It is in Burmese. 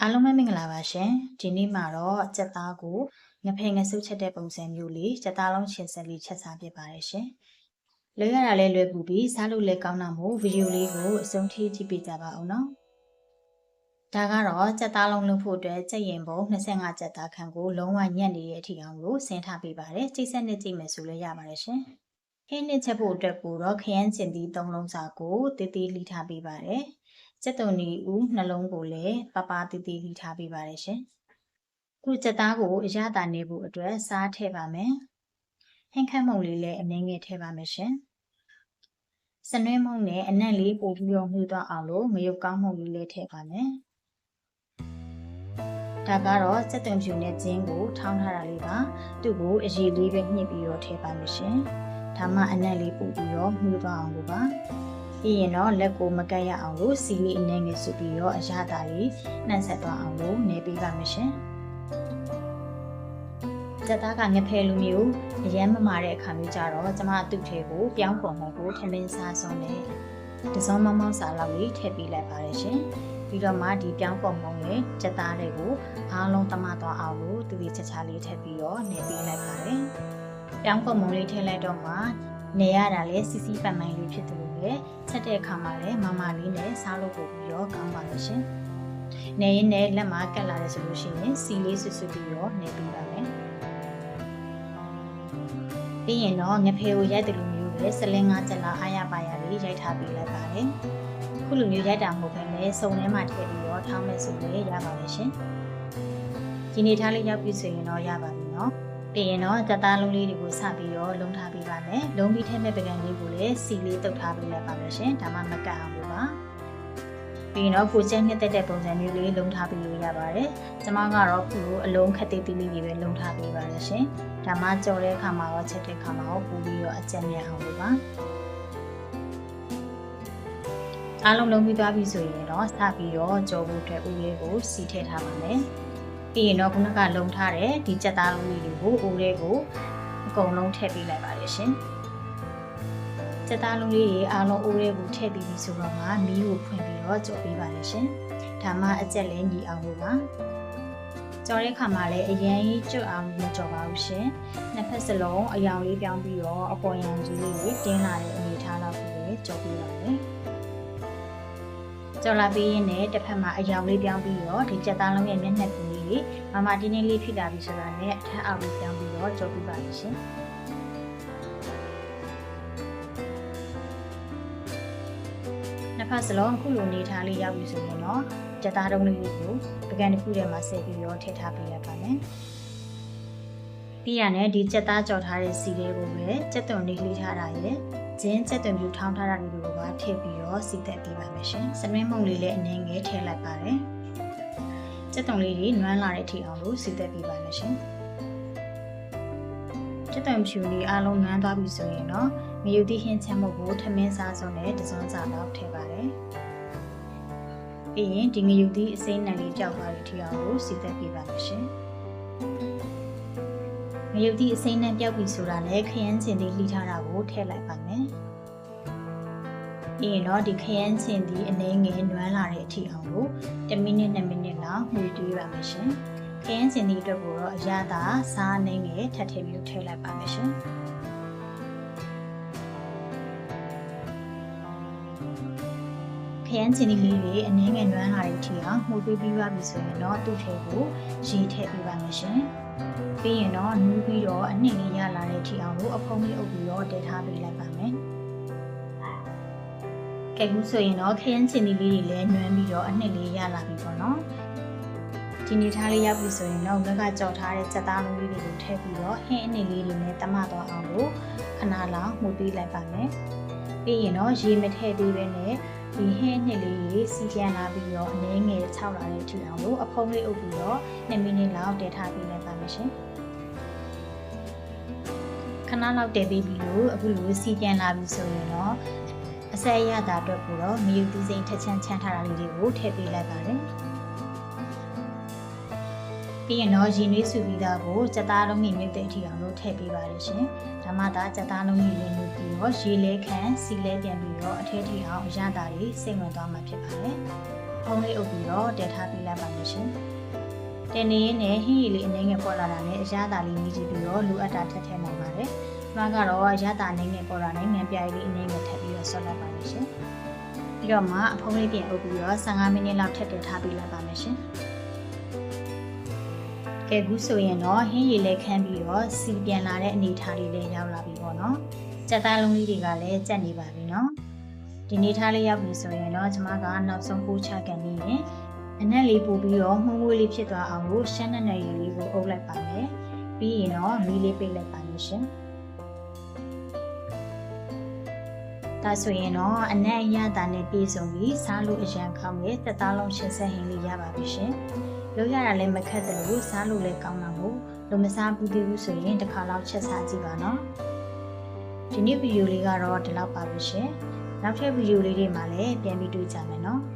အားလုံးပဲမင်္ဂလာပါရှင်ဒီနေ့မှာတော့ကြက်သားကိုငဖယ်ငဆုပ်ချက်တဲ့ပုံစံမျိုးလေးကြက်သားလုံးချင်းဆက်လေးချက်စားပြပါတယ်ရှင်လွယ်ရတာလဲလွယ်ပူပြီးစားလို့လည်းကောင်းတာမို့ဗီဒီယိုလေးကိုအဆုံးထိကြည့်ပေးကြပါအောင်နော်ဒါကတော့ကြက်သားလုံးလုပ်ဖို့အတွက်ကြက်ရင်ပုံ25ကြက်သားခန့်ကိုလုံးဝညံ့နေတဲ့အထိအောင်ကိုဆင်းထားပေးပါတယ်ကြိတ်ဆက်နဲ့ကြည့်မယ်ဆိုလည်းရပါတယ်ရှင်ခင်းနှစ်ချက်ဖို့အတွက်ကိုတော့ခရမ်းကျင်သီး၃လုံးစာကိုတေးသေးလှီထားပေးပါတယ် စက်တုံနီဦးနှလုံးကိုလည်းပပတီတီလှီထားပေးပါတယ်ရှင်။ခုစက်သားကိုအရသာနေဖို့အတွက်စားထည့်ပါမယ်။ဟင်းခတ်မုံလေးလည်းအနည်းငယ်ထည့်ပါမယ်ရှင်။စနွဲမုံနဲ့အနက်လေးပို့ပြီးတော့မှုသွားအောင်လို့ငရုတ်ကောင်းမုံလေးလည်းထည့်ပါမယ်။ဒါကတော့စက်တုံဖြူနဲ့ဂျင်းကိုထောင်းထားတာလေးပါ။သူ့ကိုအရေးလေးပဲညှစ်ပြီးတော့ထည့်ပါမယ်ရှင်။ဒါမှအနက်လေးပို့ပြီးတော့မှုသွားအောင်လို့ပါ။ ပြီးရင်တော့လက်ကိုမကတ်ရအောင်လို့စီလေးအနေငယ်စုပြီးတော့အရသာလေးနှံ့ဆက်သွားအောင်လို့နေပေးပါမယ်ရှင်။တက်သားကငဖဲလိုမျိုးအရမ်းမမာတဲ့အခါမျိုးကြတော့ကျမသူ့ထဲကိုပြောင်းပုံပုံကိုထမင်းစားဆုံးနဲ့တစောမမောင်းစာလောက်လေးထည့်ပေးလိုက်ပါတယ်ရှင်။ပြီးတော့မှဒီပြောင်းပုံပုံရဲ့တက်သားတွေကိုအားလုံးတမသွားအောင်လို့သူဒီချက်ချလေးထည့်ပြီးတော့နေပေးလိုက်ပါတယ်။ပြောင်းပုံပုံလေးထည့်လိုက်တော့မှ နေရတာလဲစီစီပန်ပိုင်လေးဖြစ်တယ်လို့ပဲချက်တဲ့အခါမှာလည်းမမလေးနဲ့စားလို့ပို့ပြီးတော့ကောင်းပါလို့ရှင်။နေရင်လည်းလက်မှာကတ်လာတယ်ဆိုလို့ရှိရင်စီလေးဆွဆွပြီးတော့နေပြီးပါမယ်။ပြီးရင်တော့ငဖေကိုရိုက်တယ်လို့မျိုးပဲစလင်းငါးချက်လောက်အားရပါရလေးရိုက်ထားပေးလိုက်ပါတယ်။ခုလိုမျိုးရိုက်တာမဟုတ်ဘဲနဲ့စုံထဲမှာထည့်ပြီးတော့ထောင်းမဲ့ဆိုလည်းရပါမယ်ရှင်။ဒီနေ့ထားလေးရောက်ပြီဆိုရင်တော့ရပါပြီနော်။ ပြီးရင်တော့တက်သားလုံးလေးတွေကိုစပြီးတော့လုံးထားပေးပါမယ်လုံးပြီးထဲမဲ့ပကံလေးကိုလည်းစီလေးတုပ်ထားပေးလိုက်ပါမယ်ရှင်ဒါမှမကတ်အောင်လို့ပါပြီးရင်တော့ကိုကျက်နှစ်တက်တဲ့ပုံစံမျိုးလေးလုံးထားပေးလို့ရပါတယ်ကျမကတော့ခုလိုအလုံးခက်သေးသေးလေးတွေပဲလုံးထားပေးပါတယ်ရှင်ဒါမှကြော်တဲ့အခါမှာရောချက်တဲ့အခါမှာရောပူပြီးတော့အကျက်မြအောင်လို့ပါအားလုံးလုံးပြီးသွားပြီဆိုရင်တော့စပြီးတော့ကြော်ဖို့အတွက်ဦးလေးကိုစီထည့်ထားပါမယ် ပြီးရင်တော့ခုနကလုံထားတဲ့ဒီကြက်သားလုံးလေးတွေကိုအိုးလေးကိုအကုန်လုံးထည့်ပေးလိုက်ပါတယ်ရှင်ကြက်သားလုံးလေးတွေအားလုံးအိုးလေးကိုထည့်ပြီးပြီဆိုတော့မှမီးကိုဖွင့်ပြီးတော့ကြော်ပေးပါတယ်ရှင်ဒါမှအကျက်လေးညီအောင်လို့ပါကြော်တဲ့ခါမှာလည်းအရင်ကျွတ်အောင်မကြော်ပါဘူးရှင်နှစ်ဖက်စလုံးအယောင်လေးပြောင်းပြီးတော့အပေါ်ယံကြီးလေးတွေတင်းလာတဲ့အနေထားလောက်ကိုပဲကြော်ပေးပါမယ်ကြော်လာပြီးရင်လည်းတစ်ဖက်မှာအယောင်လေးပြောင်းပြီးတော့ဒီကြက်သားလုံးရဲ့မျက်နှာပြင် လေးတွေမမတင်းတင်းလေးဖြစ်လာပြီဆိုတာနဲ့အထက်အောက်လေးပြောင်းပြီးတော့ကြော်ပြပါလိမ့်ရှင်နှစ်ဖက်စလုံးခုလိုနေထားလေးရောက်ပြီဆိုရင်တော့ကြက်သားတုံးလေးကိုပကံတစ်ခုထဲမှာဆက်ပြီးတော့ထည့်ထားပေးလိုက်ပါမယ်ပြီးရနဲ့ဒီကြက်သားကြော်ထားတဲ့စီလေးကိုပဲကြက်သွန်လေးလေးထားတာရဲ့ဂျင်းကြက်သွန်ပြူထောင်းထားတာတွေကိုပါထည့်ပြီးတော့စီသက်ပေးပါမယ်ရှင်။စမင်းမုံလေးလည်းအနည်းငယ်ထည့်လိုက်ပါတယ်။ ကြက်တုံလေးတွေနွမ်းလာတဲ့အထိအောင်လို့စီသက်ပေးပါမယ်ရှင်ကြက်တုံဖြူလေးအားလုံးနွမ်းသွားပြီဆိုရင်တော့မယူသည့်ဟင်းချက်မုတ်ကိုထမင်းစားစုံနဲ့တစုံစာလောက်ထည့်ပါတယ်ပြီးရင်ဒီငယူသည့်အစိမ်းနံလေးကြောက်သွားတဲ့အထိအောင်လို့စီသက်ပေးပါမယ်ရှင်ငရုတ်ဒီအစိမ်းနဲ့ပြောက်ပြီဆိုတာနဲ့ခရမ်းချင်လေးလှီထားတာကိုထည့်လိုက်ပါမယ်ပြီးရင်တော့ဒီခရမ်းချင်ဒီအနေငယ်နွမ်းလာတဲ့အထိအောင်လို့1မိနစ်2မိ နစ်လောက်မှုတွေးပါမယ်ရှင်ခရမ်းချင်ဒီအတွက်ကိုတော့အရသာစားအနေငယ်ထပ်ထည့်ပြီးထည့်လိုက်ပါမယ်ရှင်ခရမ်းချင်ဒီလေးတွေအနေငယ်နွမ်းလာတဲ့အထိအောင်မှုတွေးပြီးပါပြီဆိုရင်တော့သူ့ထဲကိုရေထည့်ပေးပါမယ်ရှင်ပြီးရင်တော့နူးပြီးတော့အနှစ်လေးရလာတဲ့အထိအောင်လို့အဖုံးလေးအုပ်ပြီးတော့တည်ထားပေးလိုက်ပါမယ်ကဲခုဆိုရင်တော့ခရမ်းချင်ဒီလေးတွေလည်းနွမ်းပြီးတော့အနှစ်လေးရလာပြီပေါ့နော် ဒီနေထားလေးရောက်ပြီဆိုရင်တော့ငက်ကကြော်ထားတဲ့စက်သားလုံးလေးတွေကိုထည့်ပြီးတော့ဟင်းအနည်းလေးတွေနဲ့တမသွားအောင်လို့ခဏလောက်မှုပေးလိုက်ပါမယ်ပြီးရင်တော့ရေမထည့်သေးပဲနဲ့ဒီဟင်းနှစ်လေးကြီးစီပြန်လာပြီးတော့အနည်းငယ်ခြောက်လာတဲ့အထိအောင်လို့အဖုံးလေးအုပ်ပြီးတော့2မိနစ်လောက်တည်ထားပေးလိုက်ပါမယ်ရှင်ခဏလောက်တည်ပြီးပြီလို့အခုလိုစီပြန်လာပြီဆိုရင်တော့အဆက်ရတာအတွက်ကိုတော့မယူသီးစိမ်ထက်ချမ်းချမ်းထားတာလေးတွေကိုထည့်ပေးလိုက်ပါတယ် ပြီးရင်တော့ရင်နွေးစုပြီးသားကိုစက်သားလုံးကြီးမြုပ်တဲ့အထိအောင်လို့ထည့်ပေးပါတယ်ရှင်။ဒါမှသာစက်သားလုံးကြီးလေးမြုပ်ပြီးတော့ရေလဲခံစီလဲပြန်ပြီးတော့အထဲထိအောင်အရသာလေးစိတ်ဝင်သွားမှာဖြစ်ပါတယ်။ဖုံးလေးအုပ်ပြီးတော့တည်ထားပေးလိုက်ပါမယ်ရှင်။တင်နေရင်လည်းဟင်းရည်လေးအနေငယ်ပေါ်လာတာနဲ့အရသာလေးမြည်ကြည့်ပြီးတော့လူအပ်တာထက်ထည့်နိုင်ပါတယ်။မှန်ကတော့အရသာအနေငယ်ပေါ်လာတဲ့ငံပြားလေးအနေငယ်ထပ်ပြီးတော့ဆော့လိုက်ပါမယ်ရှင်။ပြီးတော့မှအဖုံးလေးပြန်အုပ်ပြီးတော့15မိနစ်လောက်ထပ်တည်ထားပေးလိုက်ပါမယ်ရှင်။ ကဲခုဆိုရင်တော့ဟင်းရည်လေးခန်းပြီးတော့စီပြန်လာတဲ့အနေအထားလေးလည်းရောက်လာပြီပေါ့နော်။ကြက်သားလုံးလေးတွေကလည်းကြက်နေပါပြီနော်။ဒီနေထားလေးရောက်ပြီဆိုရင်တော့ကျမကနောက်ဆုံးပိုးချကန်နေရင်အနက်လေးပို့ပြီးတော့မှုန့်မွေးလေးဖြစ်သွားအောင်လို့ရှမ်းနဲ့နယ်ရည်လေးကိုအုပ်လိုက်ပါမယ်။ပြီးရင်တော့မီးလေးပိတ်လိုက်ပါမယ်ရှင်။ဒါဆိုရင်တော့အနက်အရသာနဲ့ပြေဆုံးပြီးစားလို့အရန်ကောင်းတဲ့တက်သားလုံးရှင်းဆက်ဟင်းလေးရပါပြီရှင်။ လုပ်ရတာလည်းမခက်တယ်လို့စားလို့လည်းကောင်းတာမို့လို့မစားဘူးသေးဘူးဆိုရင်တစ်ခါလောက်ချက်စားကြည့်ပါနော်။ဒီနေ့ဗီဒီယိုလေးကတော့ဒီလောက်ပါပြီရှင်။နောက်ထပ်ဗီဒီယိုလေးတွေမှာလည်းပြန်ပြီးတွေ့ကြမယ်နော်။